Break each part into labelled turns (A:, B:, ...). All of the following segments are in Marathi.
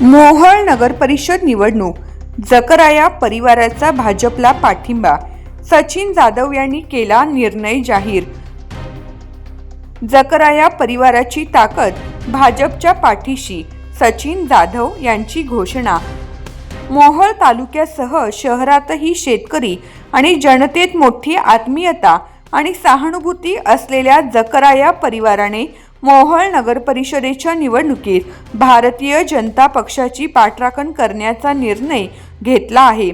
A: मोहळ नगर परिषद निवडणूक जकराया परिवाराचा भाजपला पाठिंबा सचिन जाधव यांनी केला निर्णय जाहीर. जकराया परिवाराची ताकद भाजपच्या पाठीशी सचिन जाधव यांची घोषणा. मोहळ तालुक्यासह शहरातही शेतकरी आणि जनतेत मोठी आत्मीयता आणि सहानुभूती असलेल्या जकराया परिवाराने मोहोळ नगर परिषदेच्या निवडणुकीत भारतीय जनता पक्षाची पाठराखण करण्याचा निर्णय घेतला आहे.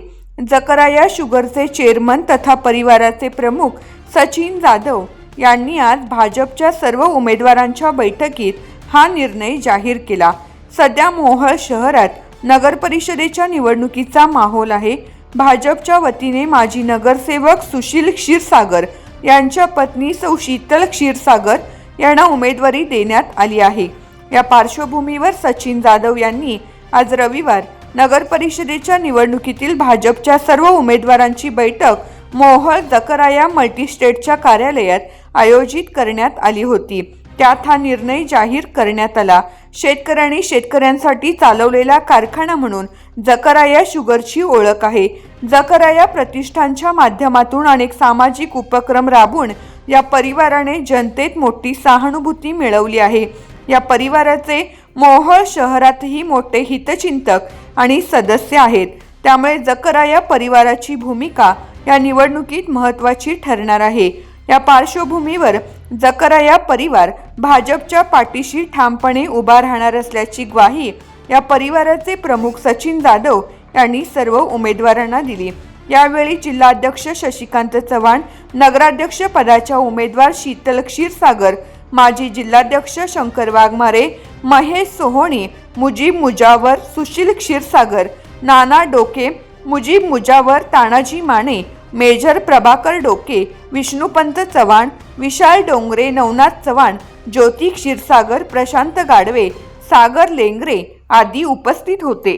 A: जकराया शुगरचे चेअरमन तथा परिवाराचे प्रमुख सचिन जाधव यांनी आज भाजपच्या सर्व उमेदवारांच्या बैठकीत हा निर्णय जाहीर केला. सध्या मोहोळ शहरात नगरपरिषदेच्या निवडणुकीचा माहोल आहे. भाजपच्या वतीने माजी नगरसेवक सुशील क्षीरसागर यांच्या पत्नी सौ शीतल क्षीरसागर यांना उमेदवारी देण्यात आली आहे. या पार्श्वभूमीवर सचिन जाधव यांनी आज रविवार नगर परिषदेच्या निवडणुकीतील भाजपच्या सर्व उमेदवारांची बैठक मोहळ जकराया मल्टीस्टेटच्या कार्यालयात आयोजित करण्यात आली होती. त्यात हा निर्णय जाहीर करण्यात आला. शेतकऱ्यांनी शेतकऱ्यांसाठी चालवलेला कारखाना म्हणून जकराया शुगरची ओळख आहे. जकराया प्रतिष्ठानच्या माध्यमातून अनेक सामाजिक उपक्रम राबवून या परिवाराने जनतेत मोठी सहानुभूती मिळवली आहे. या परिवाराचे मोहोळ शहरातही मोठे हितचिंतक आणि सदस्य आहेत. त्यामुळे जकराया परिवाराची भूमिका या निवडणुकीत महत्त्वाची ठरणार आहे. या पार्श्वभूमीवर जकराया परिवार भाजपच्या पाठीशी ठामपणे उभा राहणार असल्याची ग्वाही या परिवाराचे प्रमुख सचिन जाधव यांनी सर्व उमेदवारांना दिली. यावेळी जिल्हाध्यक्ष शशिकांत चव्हाण नगराध्यक्ष पदाच्या उमेदवार शीतल क्षीरसागर माजी जिल्हाध्यक्ष शंकर वाघमारे महेश सोहोणी मुजीब मुजावर सुशील क्षीरसागर नाना डोके मुजीब मुजावर तानाजी माने मेजर प्रभाकर डोके विष्णुपंत चव्हाण विशाल डोंगरे नवनाथ चव्हाण ज्योती क्षीरसागर प्रशांत गाडवे सागर लेंगरे आदी उपस्थित होते.